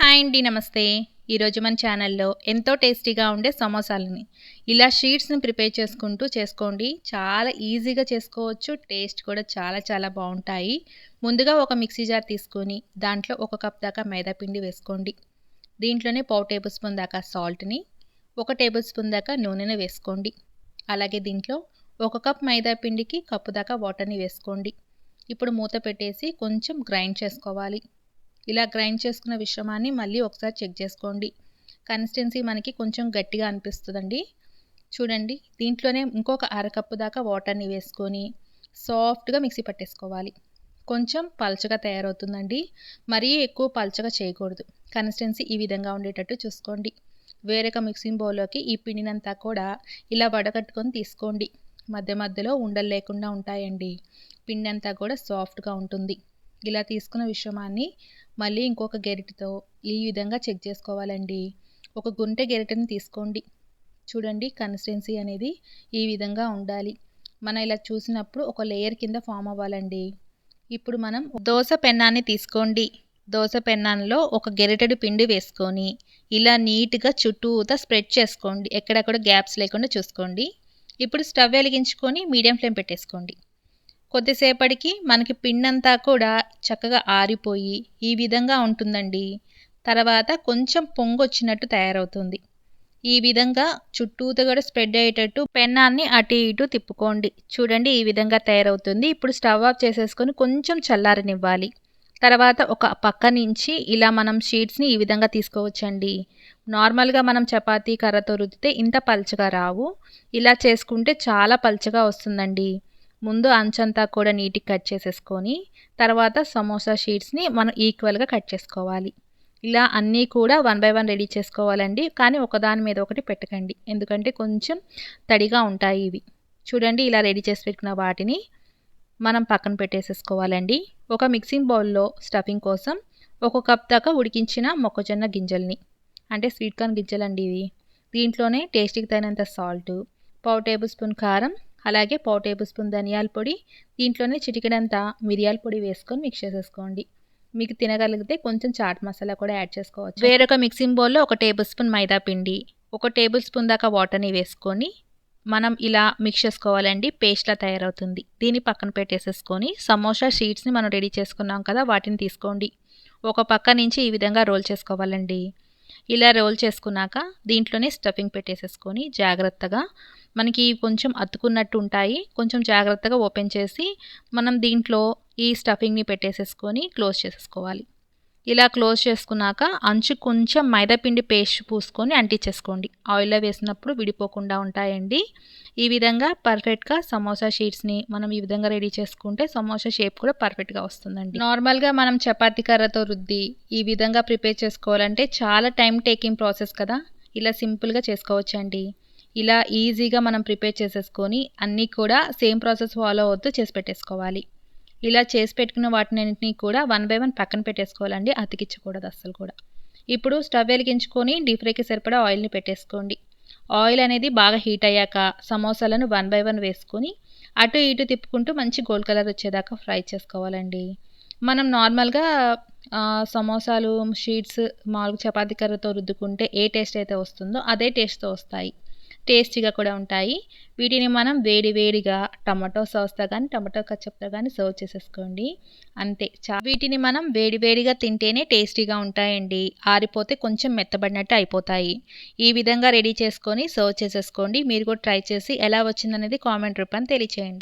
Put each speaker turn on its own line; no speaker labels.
Hi అండి నమస్తే. ఈరోజు మన ఛానల్లో ఎంతో టేస్టీగా ఉండే సమోసాలని. ఇలా షీట్స్ని ప్రిపేర్ చేసుకుంటూ చేసుకోండి. చాలా ఈజీగా చేసుకోవచ్చు. టేస్ట్ కూడా చాలా చాలా బాగుంటాయి. ముందుగా ఒక మిక్సీ జార్ తీసుకొని దాంట్లో ఒక కప్ దాకా మైదాపిండి వేసుకోండి. దీంట్లోనే పావు టేబుల్ స్పూన్ దాకా సాల్ట్ని ఒక టేబుల్ స్పూన్ దాకా నూనెని వేసుకోండి. అలాగే దీంట్లో ఒక కప్ మైదాపిండికి కప్పు దాకా వాటర్ని వేసుకోండి. ఇప్పుడు మూత పెట్టేసి కొంచెం గ్రైండ్ చేసుకోవాలి. ఇలా గ్రైండ్ చేసుకున్న మిశ్రమాన్ని మళ్ళీ ఒకసారి చెక్ చేసుకోండి. కన్సిస్టెన్సీ మనకి కొంచెం గట్టిగా అనిపిస్తుందండి. చూడండి దీంట్లోనే ఇంకొక అరకప్పు దాకా వాటర్ని వేసుకొని సాఫ్ట్గా మిక్సీ పట్టేసుకోవాలి. కొంచెం పల్చగా తయారవుతుందండి. మరీ ఎక్కువ పల్చగా చేయకూడదు. కన్సిస్టెన్సీ ఈ విధంగా ఉండేటట్టు చూసుకోండి. వేరొక మిక్సింగ్ బౌల్లోకి ఈ పిండినంతా కూడా ఇలా వడగట్టుకొని తీసుకోండి. మధ్య మధ్యలో ఉండలు లేకుండా ఉంటాయండి. పిండి అంతా కూడా సాఫ్ట్గా ఉంటుంది. ఇలా తీసుకున్న విషమాన్ని మళ్ళీ ఇంకొక గెరిటితో ఈ విధంగా చెక్ చేసుకోవాలండి. ఒక గుంటె గెరిటని తీసుకోండి. చూడండి కన్సిస్టెన్సీ అనేది ఈ విధంగా ఉండాలి. మనం ఇలా చూసినప్పుడు ఒక లేయర్ కింద ఫామ్ అవ్వాలండి. ఇప్పుడు మనం దోశ పెన్నాన్ని తీసుకోండి. దోశ పెన్నాన్లో ఒక గెరిటెడు పిండి వేసుకొని ఇలా నీట్గా చుట్టూతా స్ప్రెడ్ చేసుకోండి. ఎక్కడెక్కడ గ్యాప్స్ లేకుండా చూసుకోండి. ఇప్పుడు స్టవ్ వెలిగించుకొని మీడియం ఫ్లేమ్ పెట్టేసుకోండి. కొద్దిసేపటికి మనకి పిండంతా కూడా చక్కగా ఆరిపోయి ఈ విధంగా ఉంటుందండి. తర్వాత కొంచెం పొంగు వచ్చినట్టు తయారవుతుంది. ఈ విధంగా చుట్టూతో కూడా స్ప్రెడ్ అయ్యేటట్టు పెన్నాన్ని అటు ఇటు తిప్పుకోండి. చూడండి ఈ విధంగా తయారవుతుంది. ఇప్పుడు స్టవ్ ఆఫ్ చేసేసుకొని కొంచెం చల్లారనివ్వాలి. తర్వాత ఒక పక్క నుంచి ఇలా మనం షీట్స్ని ఈ విధంగా తీసుకోవచ్చండి. నార్మల్గా మనం చపాతీ కర్రతో రుద్దితే ఇంత పల్చగా రావు. ఇలా చేసుకుంటే చాలా పల్చగా వస్తుందండి. ముందు అంచంతా కూడా నీట్గా కట్ చేసేసుకొని తర్వాత సమోసా షీట్స్ని మనం ఈక్వల్గా కట్ చేసుకోవాలి. ఇలా అన్నీ కూడా వన్ బై వన్ రెడీ చేసుకోవాలండి. కానీ ఒకదాని మీద ఒకటి పెట్టకండి. ఎందుకంటే కొంచెం తడిగా ఉంటాయి ఇవి. చూడండి ఇలా రెడీ చేసి పెట్టుకున్న వాటిని మనం పక్కన పెట్టేసేసుకోవాలండి. ఒక మిక్సింగ్ బౌల్లో స్టఫింగ్ కోసం ఒక కప్ దాకా ఉడికించిన మొక్కజొన్న గింజల్ని అంటే స్వీట్ కార్న్ గింజలు అండి ఇవి. దీంట్లోనే టేస్ట్కి తగినంత సాల్ట్ పావు టేబుల్ స్పూన్ కారం అలాగే పావు టేబుల్ స్పూన్ ధనియాల పొడి దీంట్లోనే చిటికెడంత మిరియాల పొడి వేసుకొని మిక్స్ చేసేసుకోండి. మీకు తినగలిగితే కొంచెం చాట్ మసాలా కూడా యాడ్ చేసుకోవచ్చు. వేరొక మిక్సింగ్ బౌల్లో ఒక టేబుల్ స్పూన్ మైదా పిండి ఒక టేబుల్ స్పూన్ దాకా వాటర్ని వేసుకొని మనం ఇలా మిక్స్ చేసుకోవాలండి పేస్ట్లా తయారవుతుంది. దీన్ని పక్కన పెట్టేసేసుకొని సమోసా షీట్స్ని మనం రెడీ చేసుకున్నాం కదా వాటిని తీసుకోండి. ఒక పక్క నుంచి ఈ విధంగా రోల్ చేసుకోవాలండి. ఇలా రోల్ చేసుకున్నాక దీంట్లోనే స్టఫింగ్ పెట్టేసేసుకొని జాగ్రత్తగా మనకి కొంచెం అతుకున్నట్టు ఉంటాయి. కొంచెం జాగ్రత్తగా ఓపెన్ చేసి మనం దీంట్లో ఈ స్టఫింగ్ని పెట్టేసేసుకొని క్లోజ్ చేసేసుకోవాలి. ఇలా క్లోజ్ చేసుకున్నాక అంచు కొంచెం మైదాపిండి పేస్ట్ పూసుకొని అంటించేసుకోండి. ఆయిల్లో వేసినప్పుడు విడిపోకుండా ఉంటాయండి. ఈ విధంగా పర్ఫెక్ట్గా సమోసా షీట్స్ని మనం ఈ విధంగా రెడీ చేసుకుంటే సమోసా షేప్ కూడా పర్ఫెక్ట్గా వస్తుందండి. నార్మల్గా మనం చపాతీ కర్రతో రుద్ది ఈ విధంగా ప్రిపేర్ చేసుకోవాలంటే చాలా టైం టేకింగ్ ప్రాసెస్ కదా. ఇలా సింపుల్గా చేసుకోవచ్చండి. ఇలా ఈజీగా మనం ప్రిపేర్ చేసేసుకొని అన్నీ కూడా సేమ్ ప్రాసెస్ ఫాలో అవుతూ చేసి పెట్టేసుకోవాలి. ఇలా చేసి పెట్టుకున్న వాటినన్నింటినీ కూడా వన్ బై వన్ పక్కన పెట్టేసుకోవాలండి అతికించకూడదు అస్సలు కూడా. ఇప్పుడు స్టవ్ వెలిగించుకొని డీప్ ఫ్రైకి సరిపడా ఆయిల్ని పెట్టేసుకోండి. ఆయిల్ అనేది బాగా హీట్ అయ్యాక సమోసాలను వన్ బై వన్ వేసుకొని అటు ఇటు తిప్పుకుంటూ మంచి గోల్డ్ కలర్ వచ్చేదాకా ఫ్రై చేసుకోవాలండి. మనం నార్మల్గా సమోసాలు షీట్స్ మామూలుగా చపాతీ కర్రతో రుద్దుకుంటే ఏ టేస్ట్ అయితే వస్తుందో అదే టేస్ట్తో వస్తాయి. టేస్టీగా కూడా ఉంటాయి. వీటిని మనం వేడి వేడిగా టమాటో సాస్తో కానీ టమాటో కచ్చప్తో కానీ సర్వ్ చేసేసుకోండి. అంతే. చా వీటిని మనం వేడి వేడిగా తింటేనే టేస్టీగా ఉంటాయండి. ఆరిపోతే కొంచెం మెత్తబడినట్టు అయిపోతాయి. ఈ విధంగా రెడీ చేసుకొని సర్వ్ చేసేసుకోండి. మీరు కూడా ట్రై చేసి ఎలా వచ్చిందనేది కామెంట్ రూపాన్ని తెలియచేయండి.